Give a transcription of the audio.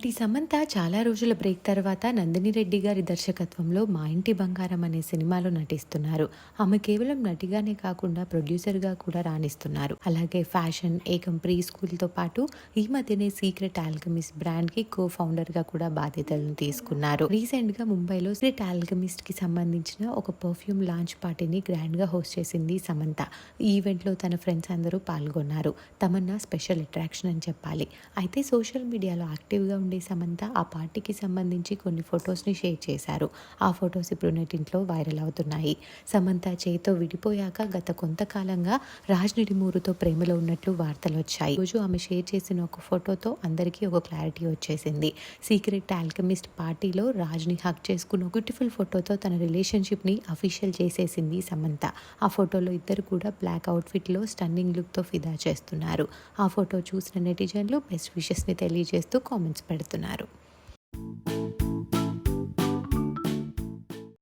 నటి సమంత చాలా రోజుల బ్రేక్ తర్వాత నందిని రెడ్డి గారి దర్శకత్వంలో మా ఇంటి బంగారం అనే సినిమాలో నటిస్తున్నారు. ఆమె కేవలం నటిగానే కాకుండా ప్రొడ్యూసర్గా కూడా రాణిస్తున్నారు. అలాగే ఫ్యాషన్ ఏకం ప్రీ స్కూల్తో పాటు ఈ మధ్యనే సీక్రెట్ ఆల్కమిస్ట్ బ్రాండ్కి కో ఫౌండర్గా కూడా బాధ్యతలను తీసుకున్నారు. రీసెంట్గా ముంబైలో సీక్రెట్ ఆల్కమిస్ట్కి సంబంధించిన ఒక పర్ఫ్యూమ్ లాంచ్ పార్టీని గ్రాండ్గా హోస్ట్ చేసింది సమంత. ఈ ఈవెంట్లో తన ఫ్రెండ్స్ అందరూ పాల్గొన్నారు. తమన్నా స్పెషల్ అట్రాక్షన్ అని చెప్పాలి. అయితే సోషల్ మీడియాలో యాక్టివ్గా ఉండే సమంత ఆ పార్టీకి సంబంధించి కొన్ని ఫొటోస్ని షేర్ చేశారు. ఆ ఫొటోస్ ఇప్పుడు నెటింట్లో వైరల్ అవుతున్నాయి. సమంత చేతో విడిపోయాక గత కొంతకాలంగా రాజ్ నిడిమూరుతో ప్రేమలో ఉన్నట్లు వార్తలు వచ్చాయి. రోజు ఆమె షేర్ చేసిన ఒక ఫోటోతో అందరికీ ఒక క్లారిటీ వచ్చేసింది. సీక్రెట్ ఆల్కమిస్ట్ పార్టీలో రాజ్ని హక్ చేసుకున్న బ్యూటిఫుల్ ఫోటోతో తన రిలేషన్షిప్ని అఫీషియల్ చేసేసింది సమంత. ఆ ఫోటోలో ఇద్దరు కూడా బ్లాక్ అవుట్ఫిట్లో స్టన్నింగ్ లుక్తో ఫిదా చేస్తున్నారు. ఆ ఫోటో చూసిన నెటిజన్లు బెస్ట్ విషెస్ని తెలియజేస్తూ కామెంట్స్ పెడుతున్నారు.